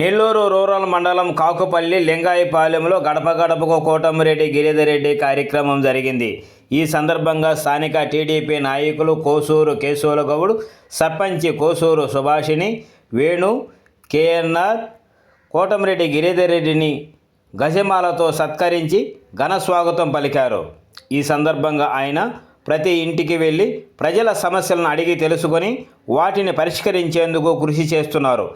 Nellore rural మండలం కాకుపల్లి లింగాయపాలెంలో గడప గడపకు కోటమిరెడ్డి గిరిధరెడ్డి కార్యక్రమం జరిగింది. ఈ సందర్భంగా స్థానిక టీడీపీ నాయకులు కోసూరు కేశవుల గౌడ్ సర్పంచి కోసూరు సుభాషిణి వేణు కేఎన్ఆర్ కోటమిరెడ్డి గిరిధరెడ్డిని గజమాలతో సత్కరించి ఘన స్వాగతం పలికారు. ఈ సందర్భంగా ఆయన ప్రతి ఇంటికి వెళ్ళి ప్రజల సమస్యలను అడిగి తెలుసుకొని వాటిని పరిష్కరించేందుకు కృషి చేస్తున్నారు.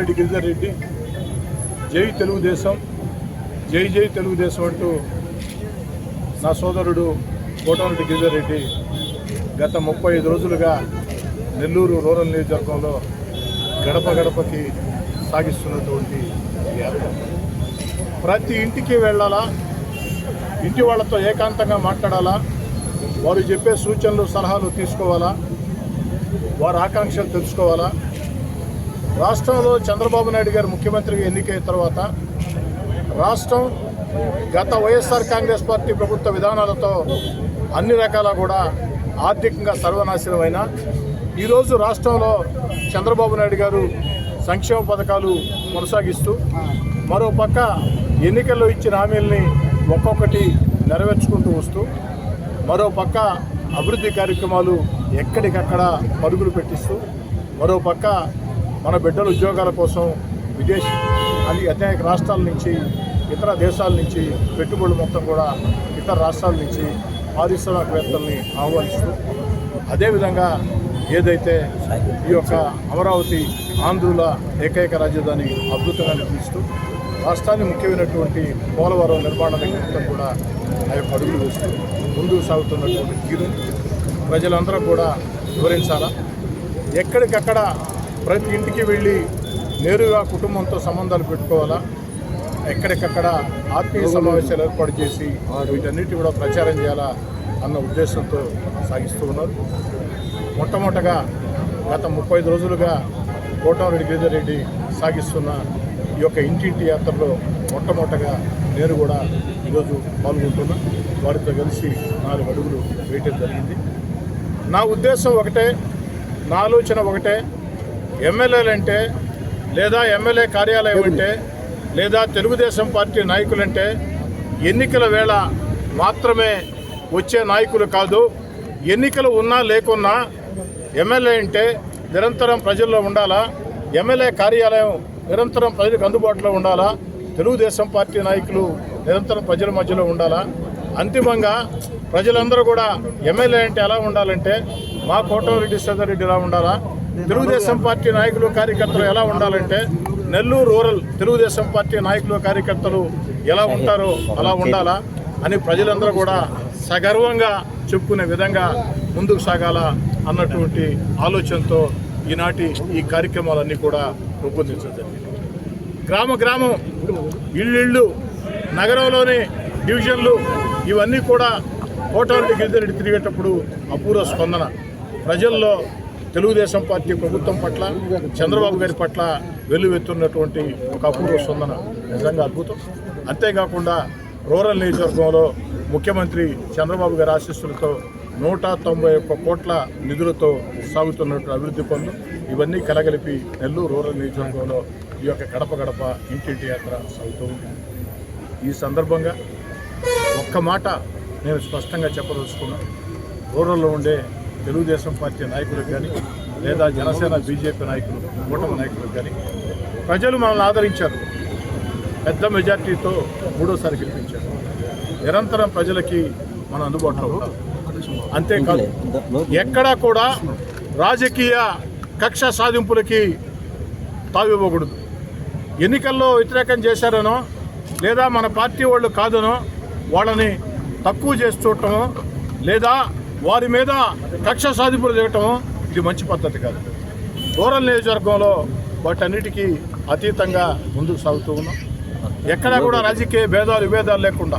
కోటమిరెడ్డి గిరిధర్ రెడ్డి. జై తెలుగుదేశం. జై జై తెలుగుదేశం అంటూ నా సోదరుడు కోటమరెడ్డి గిరిధర్ రెడ్డి గత ముప్పై ఐదు రోజులుగా నెల్లూరు రూరల్ నియోజకవర్గంలో గడప గడపకి సాగిస్తున్నటువంటి ప్రతి ఇంటికి వెళ్ళాలా? ఇంటి వాళ్ళతో ఏకాంతంగా మాట్లాడాలా? వారు చెప్పే సూచనలు సలహాలు తీసుకోవాలా? వారి ఆకాంక్షలు తెలుసుకోవాలా? రాష్ట్రంలో చంద్రబాబు నాయుడు గారు ముఖ్యమంత్రిగా ఎన్నికైన తర్వాత రాష్ట్రం గత వైఎస్ఆర్ కాంగ్రెస్ పార్టీ ప్రభుత్వ విధానాలతో అన్ని రకాల కూడా ఆర్థికంగా సర్వనాశనమైన ఈరోజు రాష్ట్రంలో చంద్రబాబు నాయుడు గారు సంక్షేమ పథకాలు కొనసాగిస్తూ మరో పక్క ఎన్నికల్లో ఇచ్చిన హామీల్ని ఒక్కొక్కటి నెరవేర్చుకుంటూ వస్తూ మరో పక్క అభివృద్ధి కార్యక్రమాలు ఎక్కడికక్కడ పరుగులు పెట్టిస్తూ మరో పక్క మన బిడ్డల ఉద్యోగాల కోసం విదేశీ అది అనేక రాష్ట్రాల నుంచి ఇతర దేశాల నుంచి పెట్టుబడులు మొత్తం కూడా ఇతర రాష్ట్రాల నుంచి పారిశ్రామికవేత్తల్ని ఆహ్వానిస్తూ అదేవిధంగా ఏదైతే ఈ యొక్క అమరావతి ఆంధ్రుల ఏకైక రాజధాని అద్భుతంగా నిర్మిస్తూ రాష్ట్రాన్ని ముఖ్యమైనటువంటి పోలవరం నిర్మాణానికి మొత్తం కూడా ఆ యొక్క అడుగులు వేస్తూ ముందుకు సాగుతున్నటువంటి తీరు. ప్రజలందరూ కూడా వివరించాలా? ఎక్కడికక్కడ ప్రతి ఇంటికి వెళ్ళి నేరుగా కుటుంబంతో సంబంధాలు పెట్టుకోవాలా? ఎక్కడికక్కడ ఆత్మీయ సమావేశాలు ఏర్పాటు చేసి వీటన్నిటి కూడా ప్రచారం చేయాలా అన్న ఉద్దేశంతో సాగిస్తూ ఉన్నారు. మొట్టమొదటగా గత ముప్పై రోజులుగా కోటారెడ్డి గిరిధర్ రెడ్డి సాగిస్తున్న ఈ యొక్క ఇంటింటి యాత్రలో మొట్టమొదటగా నేను కూడా ఈరోజు పాల్గొంటున్నా. వారితో కలిసి నాలుగు అడుగులు వేయటం జరిగింది. నా ఉద్దేశం ఒకటే నా ఆలోచన ఒకటే ఎమ్మెల్యేలు అంటే లేదా ఎమ్మెల్యే కార్యాలయం అంటే లేదా తెలుగుదేశం పార్టీ నాయకులంటే ఎన్నికల వేళ మాత్రమే వచ్చే నాయకులు కాదు ఎన్నికలు ఉన్నా లేకున్నా ఎమ్మెల్యే అంటే నిరంతరం ప్రజల్లో ఉండాలా ఎమ్మెల్యే కార్యాలయం నిరంతరం ప్రజలకు అందుబాటులో ఉండాలా తెలుగుదేశం పార్టీ నాయకులు నిరంతరం ప్రజల మధ్యలో ఉండాలా? అంతిమంగా ప్రజలందరూ కూడా ఎమ్మెల్యే అంటే ఎలా ఉండాలంటే మా కోటమిరెడ్డి రెడ్డి ఎలా ఉండాలా? తెలుగుదేశం పార్టీ నాయకులు కార్యకర్తలు ఎలా ఉండాలంటే నెల్లూరు రూరల్ తెలుగుదేశం పార్టీ నాయకులు కార్యకర్తలు ఎలా ఉంటారో అలా ఉండాలా అని ప్రజలందరూ కూడా సగర్వంగా చెప్పుకునే విధంగా ముందుకు సాగాల అన్నటువంటి ఆలోచనతో ఈనాటి ఈ కార్యక్రమాలన్నీ కూడా రూపొందించడం గ్రామ గ్రామం ఇళ్ళిళ్ళు నగరంలోని డివిజన్లు ఇవన్నీ కూడా కోటారెడ్డి గిరిజరెడ్డి తిరిగేటప్పుడు అపూర్వ స్పందన. ప్రజల్లో తెలుగుదేశం పార్టీ ప్రభుత్వం పట్ల చంద్రబాబు గారి పట్ల వెల్లువెత్తున్నటువంటి ఒక అపూర్వ స్పందన. నిజంగా అద్భుతం. అంతేకాకుండా రూరల్ నియోజకవర్గంలో ముఖ్యమంత్రి చంద్రబాబు గారి ఆశీస్సులతో నూట తొంభై ఒక్క కోట్ల నిధులతో సాగుతున్నటువంటి అభివృద్ధి పనులు ఇవన్నీ కలగలిపి నెల్లూరు రూరల్ నియోజకవర్గంలో ఈ యొక్క గడప గడప ఇంటింటి యాత్ర సాగుతూ ఉంది. ఈ సందర్భంగా ఒక్క మాట నేను స్పష్టంగా చెప్పదలుచుకున్నాను రూరల్లో ఉండే తెలుగుదేశం పార్టీ నాయకులకు కానీ లేదా జనసేన బీజేపీ నాయకులు కూటమి నాయకులకు కానీ ప్రజలు మనల్ని ఆదరించారు. పెద్ద మెజార్టీతో మూడోసారి గెలిపించారు. నిరంతరం ప్రజలకి మన అందుబాటులో ఉంటాం అంతేకాదు ఎక్కడా కూడా రాజకీయ కక్ష సాధింపులకి తావివ్వకూడదు ఎన్నికల్లో వ్యతిరేకం చేశారనో లేదా మన పార్టీ వాళ్ళు కాదనో వాళ్ళని తక్కువ చేసి చూడటమో లేదా వారి మీద కక్ష సాధింపులు చేయటం ఇది మంచి పద్ధతి కాదు. రూరల్ నియోజకవర్గంలో వాటన్నిటికీ అతీతంగా ముందుకు సాగుతూ ఉన్నాం. ఎక్కడా కూడా రాజకీయ భేదాలు విభేదాలు లేకుండా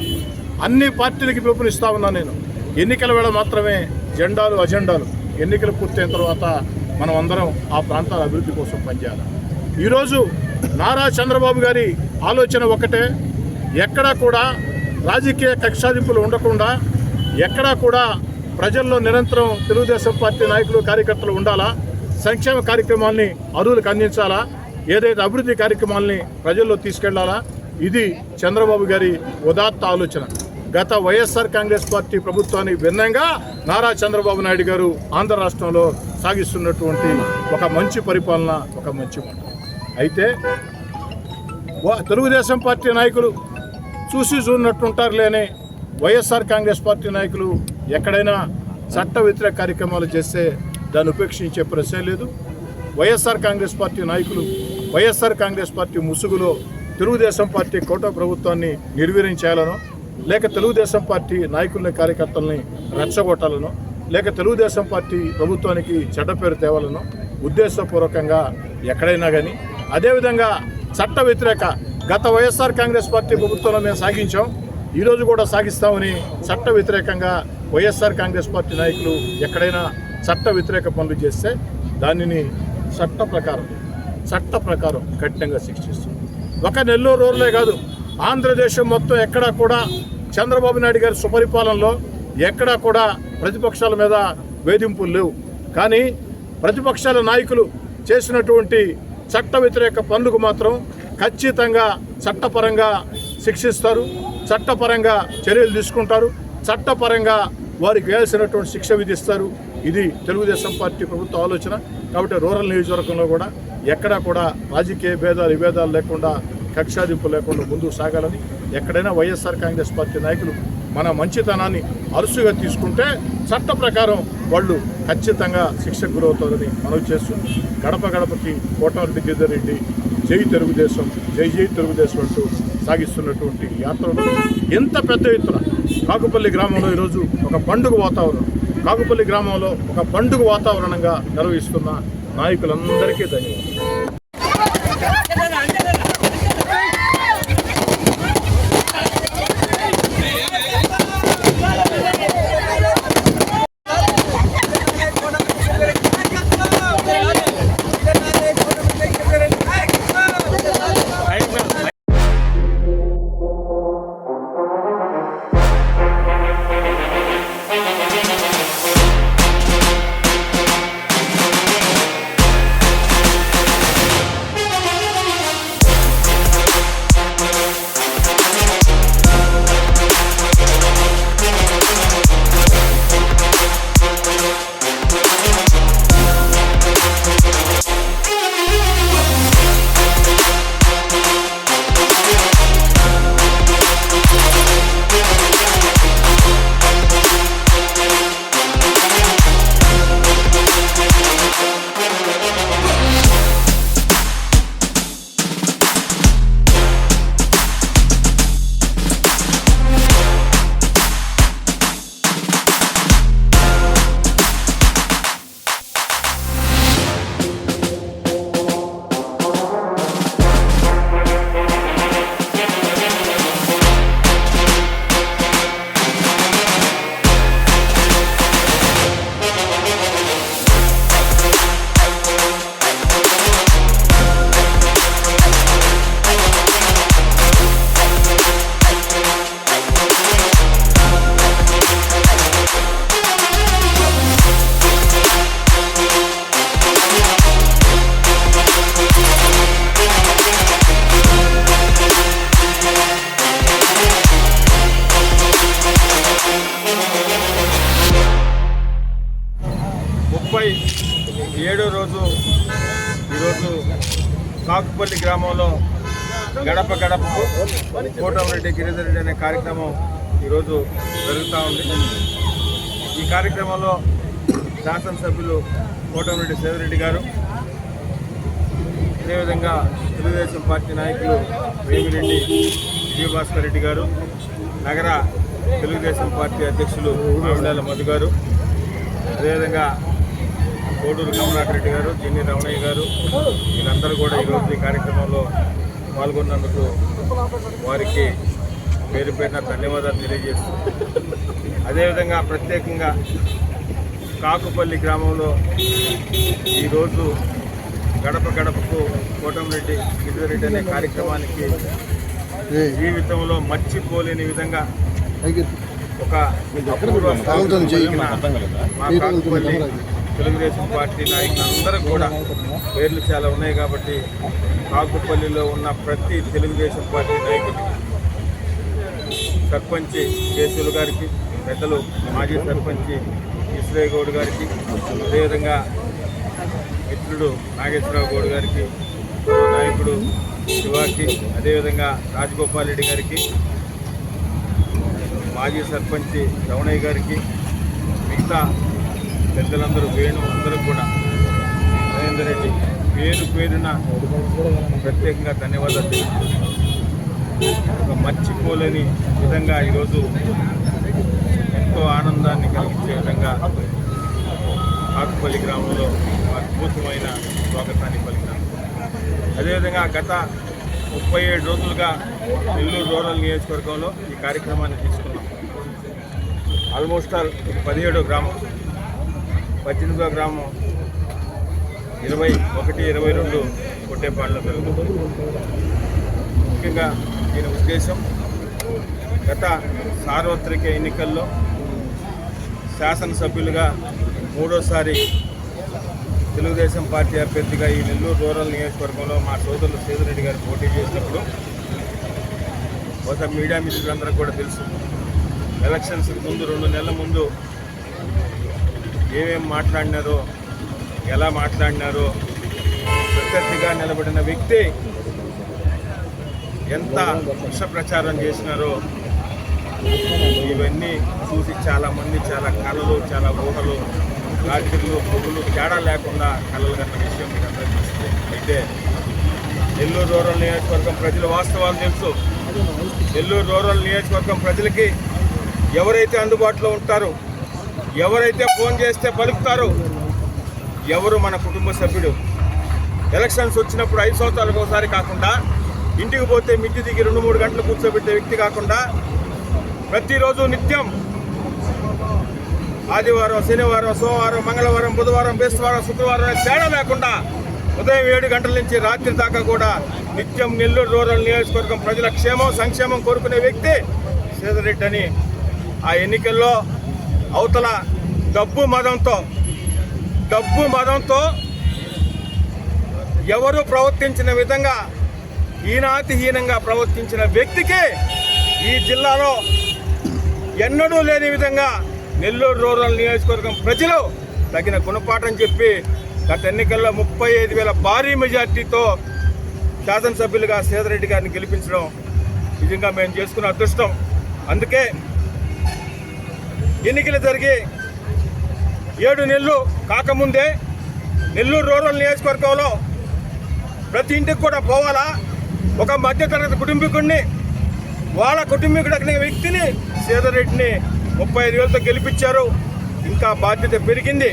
అన్ని పార్టీలకి పిలుపునిస్తా ఉన్నాను నేను. ఎన్నికల వేళ మాత్రమే జెండాలు అజెండాలు ఎన్నికలు పూర్తయిన తర్వాత మనం అందరం ఆ ప్రాంతాల అభివృద్ధి కోసం పనిచేయాలి. ఈరోజు నారా చంద్రబాబు గారి ఆలోచన ఒకటే. ఎక్కడా కూడా రాజకీయ కక్షాదింపులు ఉండకుండా ఎక్కడా కూడా ప్రజల్లో నిరంతరం తెలుగుదేశం పార్టీ నాయకులు కార్యకర్తలు ఉండాలా? సంక్షేమ కార్యక్రమాల్ని అరువులకు అందించాలా? ఏదైతే అభివృద్ధి కార్యక్రమాల్ని ప్రజల్లో తీసుకెళ్ళాలా? ఇది చంద్రబాబు గారి ఉదాత్త ఆలోచన. గత వైఎస్ఆర్ కాంగ్రెస్ పార్టీ ప్రభుత్వానికి భిన్నంగా నారా చంద్రబాబు నాయుడు గారు ఆంధ్ర రాష్ట్రంలో సాగిస్తున్నటువంటి ఒక మంచి పరిపాలన ఒక మంచి మాట అయితే తెలుగుదేశం పార్టీ నాయకులు చూసి చూడనట్టుంటారు లేని వైఎస్ఆర్ కాంగ్రెస్ పార్టీ నాయకులు ఎక్కడైనా చట్ట వ్యతిరేక కార్యక్రమాలు చేస్తే దాన్ని ఉపేక్షించే ప్రశ్నే లేదు. వైఎస్ఆర్ కాంగ్రెస్ పార్టీ నాయకులు వైఎస్ఆర్ కాంగ్రెస్ పార్టీ ముసుగులో తెలుగుదేశం పార్టీ కోట ప్రభుత్వాన్ని నిర్వీర్యం చేయాలనో లేక తెలుగుదేశం పార్టీ నాయకుల్ని కార్యకర్తల్ని రెచ్చగొట్టాలనో లేక తెలుగుదేశం పార్టీ ప్రభుత్వానికి చెడ్డ పేరు తేవాలనో ఉద్దేశపూర్వకంగా ఎక్కడైనా కానీ అదేవిధంగా చట్ట వ్యతిరేక గత వైఎస్ఆర్ కాంగ్రెస్ పార్టీ ప్రభుత్వంలో మేము సాగించాం. ఈరోజు కూడా సాగిస్తామని చట్ట వ్యతిరేకంగా వైఎస్ఆర్ కాంగ్రెస్ పార్టీ నాయకులు ఎక్కడైనా చట్ట వ్యతిరేక పనులు చేస్తే దానిని చట్ట ప్రకారం చట్ట ప్రకారం కఠినంగా శిక్షిస్తుంది. ఒక నెల్లూరు రోజులే కాదు ఆంధ్రదేశం మొత్తం ఎక్కడా కూడా చంద్రబాబు నాయుడు గారి సుపరిపాలనలో ఎక్కడా కూడా ప్రతిపక్షాల మీద వేధింపులు లేవు. కానీ ప్రతిపక్షాల నాయకులు చేసినటువంటి చట్ట వ్యతిరేక పనులకు మాత్రం ఖచ్చితంగా చట్టపరంగా శిక్షిస్తారు చట్టపరంగా చర్యలు తీసుకుంటారు చట్టపరంగా వారికి వేయాల్సినటువంటి శిక్ష విధిస్తారు. ఇది తెలుగుదేశం పార్టీ ప్రభుత్వ ఆలోచన. కాబట్టి రూరల్ నియోజకవర్గంలో కూడా ఎక్కడా కూడా రాజకీయ భేదాలు విభేదాలు లేకుండా కక్షాదింపు లేకుండా ముందుకు సాగాలని ఎక్కడైనా వైఎస్ఆర్ కాంగ్రెస్ పార్టీ నాయకులు మన మంచితనాన్ని అరుసుగా తీసుకుంటే చట్ట ప్రకారం వాళ్ళు ఖచ్చితంగా శిక్షకు గురవుతారని మనవి చేస్తూ గడప గడపకి కోటారెడ్డి గిద్దరెడ్డి జై తెలుగుదేశం జై జై తెలుగుదేశం అంటూ సాగిస్తున్నటువంటి యాత్రలో ఎంత పెద్ద ఎత్తున కాకుపల్లి గ్రామంలో ఈరోజు ఒక పండుగ వాతావరణం. కాకుపల్లి గ్రామంలో ఒక పండుగ వాతావరణంగా నిర్వహిస్తున్న నాయకులందరికీ ధన్యవాదాలు. గిరిజన రెడ్డి అనే కార్యక్రమం ఈరోజు జరుగుతూ ఉంది. ఈ కార్యక్రమంలో శాసనసభ్యులు కోటమిరెడ్డి సేవిరెడ్డి గారు అదేవిధంగా తెలుగుదేశం పార్టీ నాయకులు వేమిరెడ్డి విజయభాస్కర్ రెడ్డి గారు నగర తెలుగుదేశం పార్టీ అధ్యక్షులు ఉండాల మధు గారు అదేవిధంగా కోడూరు కమలాకర్ రెడ్డి గారు జిన్ని రమణయ్య గారు వీళ్ళందరూ కూడా ఈరోజు ఈ కార్యక్రమంలో పాల్గొన్నందుకు వారికి పేరు పేరున ధన్యవాదాలు తెలియజేస్తూ అదేవిధంగా ప్రత్యేకంగా కాకుపల్లి గ్రామంలో ఈరోజు గడప గడపకు కోటంరెడ్డి గిరిరెడ్డి అనే కార్యక్రమానికి జీవితంలో మర్చిపోలేని విధంగా ఒక మా కాకుపల్లి తెలుగుదేశం పార్టీ నాయకులందరూ కూడా పేర్లు చాలా ఉన్నాయి కాబట్టి కాకుపల్లిలో ఉన్న ప్రతి తెలుగుదేశం పార్టీ నాయకుడికి సర్పంచ్ కేసులు గారికి పెద్దలు మాజీ సర్పంచ్ ఈశ్వరయ్య గౌడ్ గారికి అదేవిధంగా మిత్రుడు నాగేశ్వరరావు గౌడ్ గారికి నాయకుడు శివాకి అదేవిధంగా రాజగోపాల్ రెడ్డి గారికి మాజీ సర్పంచ్ రమణయ్య గారికి మిగతా పెద్దలందరూ వేణు అందరూ కూడా నరేందర్ రెడ్డి పేరు పేరున ప్రత్యేకంగా ధన్యవాదాలు ఒక మర్చిపోలేని విధంగా ఈరోజు ఎంతో ఆనందాన్ని కలిగించే విధంగా కాకుపల్లి గ్రామంలో అద్భుతమైన స్వాగతాన్ని పలికినారు అదేవిధంగా గత ముప్పై ఏడు రోజులుగా నెల్లూరు రూరల్ నియోజకవర్గంలో ఈ కార్యక్రమాన్ని తీసుకున్నాం. ఆల్మోస్ట్ ఆల్ పదిహేడో గ్రామం. పద్దెనిమిదో గ్రామం ఇరవై ఒకటి ఇరవై రెండు కొట్టేపాడులో జరుగుతుంది ముఖ్యంగా దీని ఉద్దేశం గత సార్వత్రిక ఎన్నికల్లో శాసనసభ్యులుగా మూడోసారి తెలుగుదేశం పార్టీ అభ్యర్థిగా ఈ నెల్లూరు రూరల్ నియోజకవర్గంలో మా సోదరులు సేదురెడ్డి గారు పోటీ చేసినప్పుడు బహుశా మీడియా మిత్రులందరూ కూడా తెలుసు. ఎలక్షన్స్ ముందు రెండు నెలల ముందు ఏమేమి మాట్లాడినారో ఎలా మాట్లాడినారో ప్రత్యర్థిగా నిలబడిన వ్యక్తి ఎంత విష ప్రచారం చేసినారో ఇవన్నీ చూసి చాలామంది చాలా కళలు చాలా ఊహలు రాత్రులు పొగులు తేడా లేకుండా కళలు కన్న విషయం మీకు అందరూ అయితే నెల్లూరు రూరల్ నియోజకవర్గం ప్రజల వాస్తవాలు తెలుసు. నెల్లూరు రూరల్ నియోజకవర్గం ప్రజలకి ఎవరైతే అందుబాటులో ఉంటారో ఎవరైతే ఫోన్ చేస్తే పలుకుతారో ఎవరు మన కుటుంబ సభ్యుడు? ఎలక్షన్స్ వచ్చినప్పుడు ఐదు సంవత్సరాలకు ఒకసారి కాకుండా ఇంటికి పోతే మిద్ది దిగి రెండు మూడు గంటలు కూర్చోబెట్టే వ్యక్తి కాకుండా ప్రతిరోజు నిత్యం ఆదివారం శనివారం సోమవారం మంగళవారం బుధవారం బేస్తవారం శుక్రవారం తేడా లేకుండా ఉదయం ఏడు గంటల నుంచి రాత్రి దాకా కూడా నిత్యం నెల్లూరు రూరల్ నియోజకవర్గం ప్రజల క్షేమం సంక్షేమం కోరుకునే వ్యక్తి సీతారెడ్డి అని. ఆ ఎన్నికల్లో అవతల డబ్బు మదంతో డబ్బు మదంతో ఎవరు ప్రవర్తించిన విధంగా హీనాతిహీనంగా ప్రవర్తించిన వ్యక్తికి ఈ జిల్లాలో ఎన్నడూ లేని విధంగా నెల్లూరు రూరల్ నియోజకవర్గం ప్రజలు తగిన గుణపాఠం చెప్పి గత ఎన్నికల్లో ముప్పై ఐదు వేల భారీ మెజార్టీతో శాసనసభ్యులుగా సీతారెడ్డి గారిని గెలిపించడం నిజంగా మేము చేసుకున్న అదృష్టం. అందుకే ఎన్నికలు జరిగి ఏడు నెలలు కాకముందే నెల్లూరు రూరల్ నియోజకవర్గంలో ప్రతి ఇంటికి కూడా పోవాలా? ఒక మధ్యతరగతి కుటుంబీకుడిని వాళ్ళ కుటుంబీకుడు అనే వ్యక్తిని సీతారెడ్డిని ముప్పై ఐదు వేలతో గెలిపించారు. ఇంకా బాధ్యత పెరిగింది.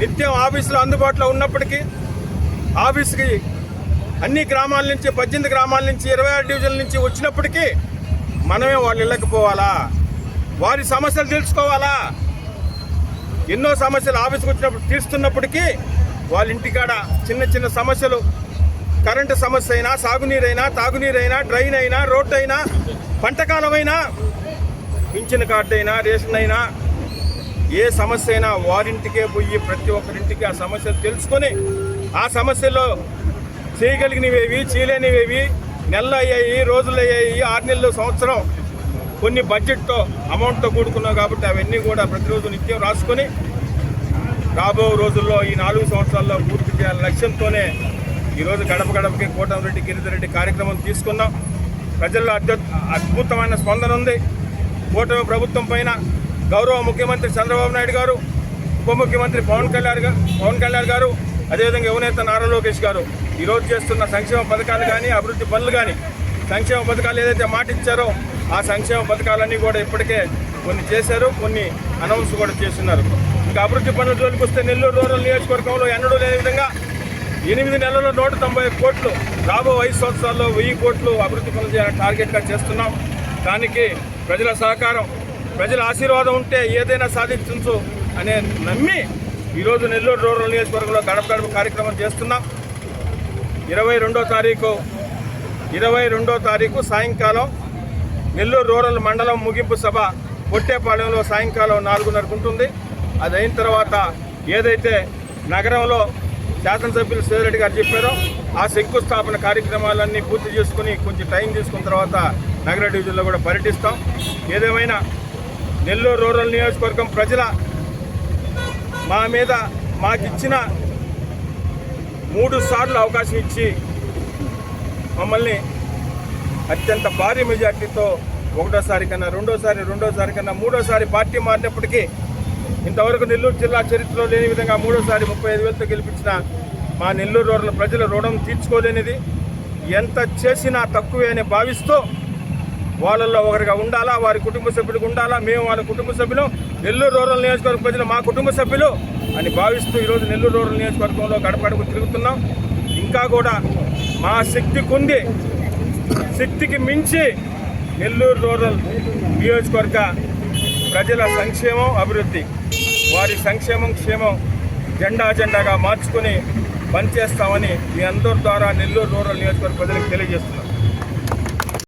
నిత్యం ఆఫీసులో అందుబాటులో ఉన్నప్పటికీ ఆఫీస్కి అన్ని గ్రామాల నుంచి పద్దెనిమిది గ్రామాల నుంచి ఇరవై ఆరు డివిజన్ల నుంచి వచ్చినప్పటికీ మనమే వాళ్ళు ఇళ్ళకి పోవాలా వారి సమస్యలు తెలుసుకోవాలా? ఎన్నో సమస్యలు ఆఫీస్కి వచ్చినప్పుడు తీరుస్తున్నప్పటికీ వాళ్ళ ఇంటికాడ చిన్న చిన్న సమస్యలు కరెంటు సమస్య అయినా సాగునీరైనా తాగునీరైనా డ్రైన్ అయినా రోడ్డు అయినా పంటకాలమైనా పింఛన్ కార్డు అయినా రేషన్ అయినా ఏ సమస్య అయినా వారింటికే పోయి ప్రతి ఒక్కరింటికి ఆ సమస్యలు తెలుసుకొని ఆ సమస్యలో చేయగలిగినవేవి చేయలేనివేవి నెలలు అయ్యాయి రోజులు అయ్యాయి ఆరు నెలలు సంవత్సరం కొన్ని బడ్జెట్తో అమౌంట్తో కూడుకున్నాం కాబట్టి అవన్నీ కూడా ప్రతిరోజు నిత్యం రాసుకొని రాబో రోజుల్లో ఈ నాలుగు సంవత్సరాల్లో పూర్తి చేయాలి లక్ష్యంతోనే ఈరోజు గడప గడపకి కోటమిరెడ్డి గిరిధరెడ్డి కార్యక్రమం తీసుకున్నాం. ప్రజల్లో అత్యు అద్భుతమైన స్పందన ఉంది. కూటమి ప్రభుత్వం పైన గౌరవ ముఖ్యమంత్రి చంద్రబాబు నాయుడు గారు ఉప ముఖ్యమంత్రి పవన్ కళ్యాణ్ గారు పవన్ కళ్యాణ్ గారు అదేవిధంగా యువనేత నారా లోకేష్ గారు ఈరోజు చేస్తున్న సంక్షేమ పథకాలు కానీ అభివృద్ధి పనులు కానీ సంక్షేమ పథకాలు ఏదైతే మాట ఇచ్చారో ఆ సంక్షేమ పథకాలన్నీ కూడా ఇప్పటికే కొన్ని చేశారు కొన్ని అనౌన్స్ కూడా చేస్తున్నారు. ఇంకా అభివృద్ధి పనుల జోలికి వస్తే నెల్లూరు రూరల్ నియోజకవర్గంలో ఎన్నడూ లేని విధంగా ఎనిమిది నెలల్లో నూట తొంభై కోట్లు రాబో ఐదు సంవత్సరాల్లో వెయ్యి కోట్లు అభివృద్ధి పనులు చేయాలని టార్గెట్గా చేస్తున్నాం. దానికి ప్రజల సహకారం ప్రజల ఆశీర్వాదం ఉంటే ఏదైనా సాధించు అనే నమ్మి ఈరోజు నెల్లూరు రూరల్ నియోజకవర్గంలో గడప గడప కార్యక్రమం చేస్తున్నాం. ఇరవై రెండో తారీఖు ఇరవై రెండో తారీఖు సాయంకాలం నెల్లూరు రూరల్ మండలం ముగింపు సభ పొట్టేపాలెంలో సాయంకాలం నాలుగున్నరకు ఉంటుంది. అది అయిన తర్వాత ఏదైతే నగరంలో శాసనసభ్యులు శ్రీరెడ్డి గారు చెప్పారో. ఆ శంకుస్థాపన కార్యక్రమాలన్నీ పూర్తి చేసుకుని కొంచెం టైం తీసుకున్న తర్వాత నగర డివిజన్లో కూడా పర్యటిస్తాం. ఏదేమైనా నెల్లూరు రూరల్ నియోజకవర్గం ప్రజల మా మీద మాకిచ్చిన మూడు సార్లు అవకాశం ఇచ్చి మమ్మల్ని అత్యంత భారీ మెజార్టీతో ఒకటోసారి కన్నా రెండోసారి రెండోసారి కన్నా మూడోసారి పార్టీ మారినప్పటికీ ఇంతవరకు నెల్లూరు జిల్లా చరిత్రలో లేని విధంగా మూడోసారి ముప్పై ఐదు వేలతో గెలిపించిన మా నెల్లూరు రోడ్ల ప్రజల రుణం తీర్చుకోలేనిది. ఎంత చేసినా తక్కువే అని భావిస్తూ వాళ్ళల్లో ఒకరిగా ఉండాలా వారి కుటుంబ సభ్యులకు ఉండాలా మేము వాళ్ళ కుటుంబ సభ్యులు నెల్లూరు రూరల్ నియోజకవర్గ ప్రజలు మా కుటుంబ సభ్యులు అని భావిస్తూ ఈరోజు నెల్లూరు రూరల్ నియోజకవర్గంలో గడపడకు తిరుగుతున్నాం. ఇంకా కూడా మా శక్తి కొంది. శక్తికి మించి నెల్లూరు రూరల్ నియోజకవర్గ ప్రజల సంక్షేమం అభివృద్ధి. వారి సంక్షేమం క్షేమం జెండా జెండాగా మార్చుకుని పనిచేస్తామని మీ అందరి ద్వారా నెల్లూరు రూరల్ నియోజకవర్గ ప్రజలకు తెలియజేస్తున్నాం.